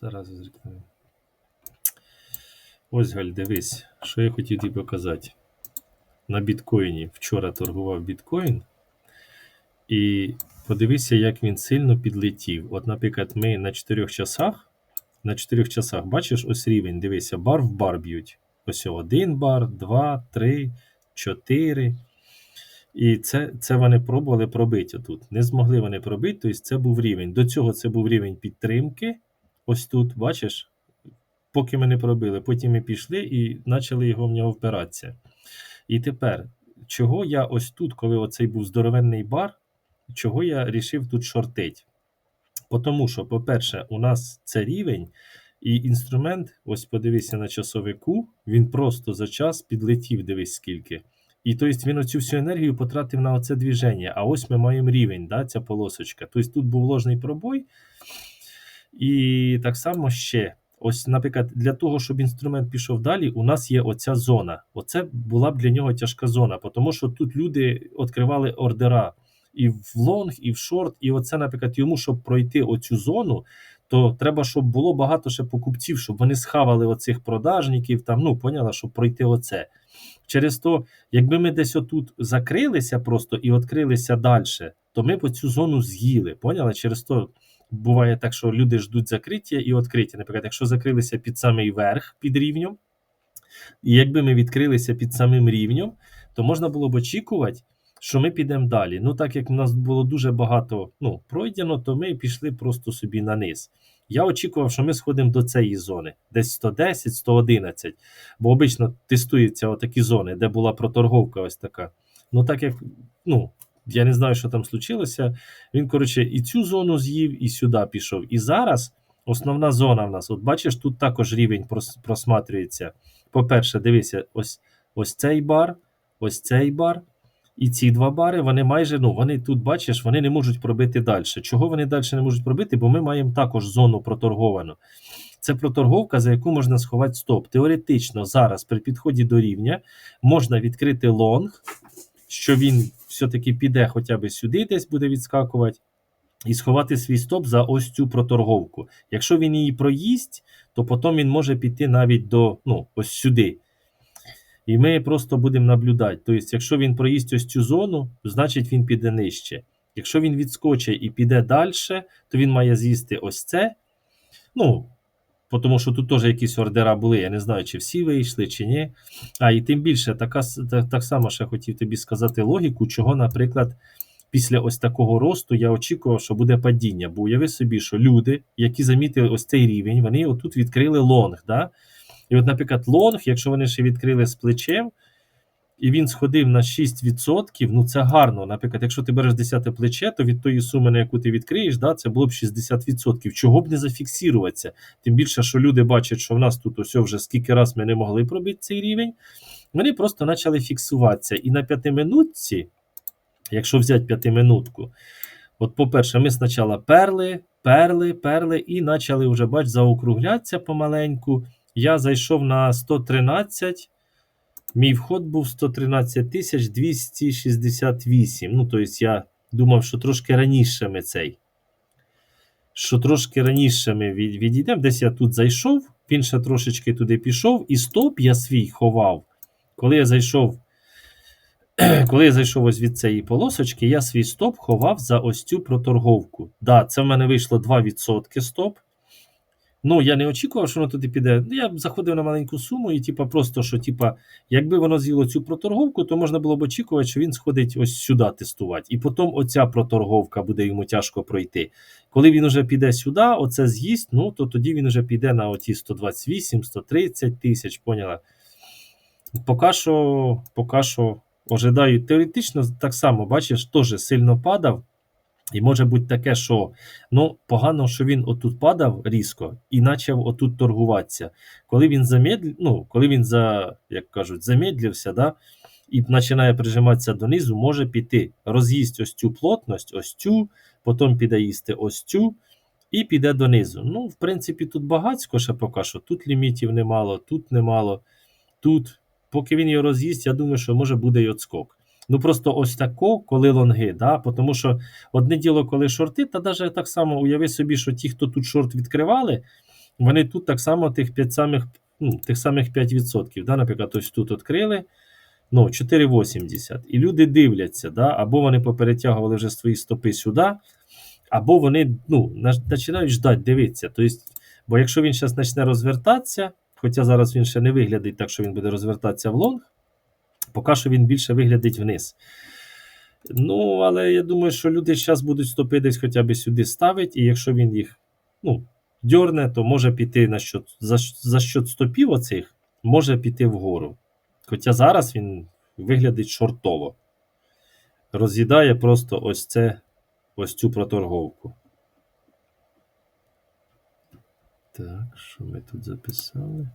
Зараз зрикнемо. Ось Галь, дивись, що я хотів тобі показати. На біткоїні. Вчора торгував біткоін. І подивися, як він сильно підлетів. От, наприклад, ми на 4 часах. На 4 часах, бачиш, ось рівень. Дивися, бар в бар б'ють. Ось один бар, два, три, чотири. І це, це вони пробували пробити тут. Не змогли вони пробити, тобто це був рівень. До цього це був рівень підтримки. Ось тут, бачиш, поки ми не пробили. Потім ми пішли і почали його в нього впиратися. І тепер, чого я ось тут, коли оцей був здоровенний бар, чого я рішив тут шортить? Тому що, по-перше, у нас це рівень, і інструмент, ось подивися на часовику, він просто за час підлетів, дивись скільки. І тобто він оцю всю енергію потратив на оце движення. А ось ми маємо рівень, да, ця полосочка. Тобто тут був ложний пробой. І так само ще. Ось, наприклад, для того, щоб інструмент пішов далі, у нас є оця зона. Оце була б для нього тяжка зона, тому що тут люди відкривали ордера і в лонг, і в шорт. І оце, наприклад, йому, щоб пройти оцю зону, то треба, щоб було багато ще покупців, щоб вони схавали оцих продажників, там, ну, поняла, щоб пройти оце. Через то, якби ми десь отут закрилися просто і відкрилися далі, то ми б цю зону з'їли. Поняла? Через то буває так, що люди ждуть закриття і відкриття. Наприклад, якщо закрилися під самий верх під рівнем, і якби ми відкрилися під самим рівнем, то можна було б очікувати, що ми підемо далі. Ну, так як в нас було дуже багато ну, пройдено, то ми пішли просто собі на низ. Я очікував, що ми сходимо до цієї зони, десь 110-111. Бо обично тестуються отакі зони, де була проторговка ось така. Ну, так як, ну, я не знаю, що там случилося. Він, коротше, і цю зону з'їв, і сюди пішов. І зараз основна зона в нас. От бачиш, тут також рівень прос- просматрюється. По-перше, дивися, ось, ось цей бар, ось цей бар. І ці два бари, вони майже, ну, вони тут, бачиш, вони не можуть пробити далі. Чого вони далі не можуть пробити? Бо ми маємо також зону проторговану. Це проторговка, за яку можна сховати стоп. Теоретично, зараз при підході до рівня можна відкрити лонг, що він все-таки піде хоча б сюди, десь буде відскакувати, і сховати свій стоп за ось цю проторговку. Якщо він її проїсть, то потім він може піти навіть до ну, ось сюди. І ми просто будемо наблюдати. Тобто, якщо він проїсть ось цю зону, значить він піде нижче. Якщо він відскочить і піде далі, то він має з'їсти ось це. Ну, тому що тут теж якісь ордера були. Я не знаю, чи всі вийшли, чи ні. А і тим більше, така, так, так само ще хотів тобі сказати логіку, чого, наприклад, після ось такого росту я очікував, що буде падіння. Бо уяви собі, що люди, які замітили ось цей рівень, вони отут відкрили лонг. Да? І от, наприклад, лонг, якщо вони ще відкрили з плечем, і він сходив на 6%, ну це гарно. Наприклад, якщо ти береш 10 плече, то від тої суми, на яку ти відкриєш, да, це було б 60%. Чого б не зафіксуватися? Тим більше, що люди бачать, що в нас тут ось вже скільки раз ми не могли пробити цей рівень, вони просто почали фіксуватися. І на п'ятиминутці, якщо взяти п'ятиминутку, от, по-перше, ми спочатку перли, перли, перли, і почали вже, бач, заокруглятися помаленьку. Я зайшов на 113. Мій вход був 113 268. Ну, тобто я думав, що трошки раніше ми цей. Що трошки раніше ми від, відійдемо. Десь я тут зайшов, він ще трошечки туди пішов, і стоп я свій ховав. Коли я зайшов, коли я зайшов ось від цієї полосочки, я свій стоп ховав за ось цю проторговку. Да, це в мене вийшло 2% стоп. Ну, я не очікував, що воно туди піде. Ну, Я заходив на маленьку суму, і типа просто що, типа, якби воно з'їло цю проторговку, то можна було б очікувати, що він сходить ось сюди тестувати. І потім оця проторговка буде йому тяжко пройти. Коли він вже піде сюди, оце з'їсть, ну то тоді він вже піде на оті 128, 130 тисяч, поняла? Поки що, поки що ожидаю, теоретично так само, бачиш, теж сильно падав. І може бути таке, що ну, погано, що він отут падав різко і почав отут торгуватися. Коли він замедлив, ну, коли він за, як кажуть, замедлився, да, і починає прижиматися донизу, може піти. Роз'їсть ось цю плотність, ось цю, потім піде їсти ось цю, і піде донизу. Ну, в принципі, тут багатсько ще поки що. Тут лімітів немало, тут немало, тут. Поки він його роз'їсть, я думаю, що може буде й отскок. Ну просто ось тако, коли лонги, да? тому що одне діло, коли шорти, та навіть так само уяви собі, що ті, хто тут шорт відкривали, вони тут так само тих 5 самих, ну, тих самих 5%. Да? Наприклад, ось тут відкрили. Ну, 4,80. І люди дивляться, да? або вони поперетягували вже свої стопи сюди, або вони ну, починають ждати, дивитися. Тобто, бо якщо він зараз почне розвертатися, хоча зараз він ще не виглядить так, що він буде розвертатися в лонг, поки що він більше виглядить вниз. Ну, але я думаю, що люди зараз будуть стопи десь хоча б сюди ставити, і якщо він їх ну, дьорне, то може піти на счет, за, за счет стопів оцих, може піти вгору. Хоча зараз він виглядить шортово. Роз'їдає просто ось це, ось цю проторговку. Так, що ми тут записали?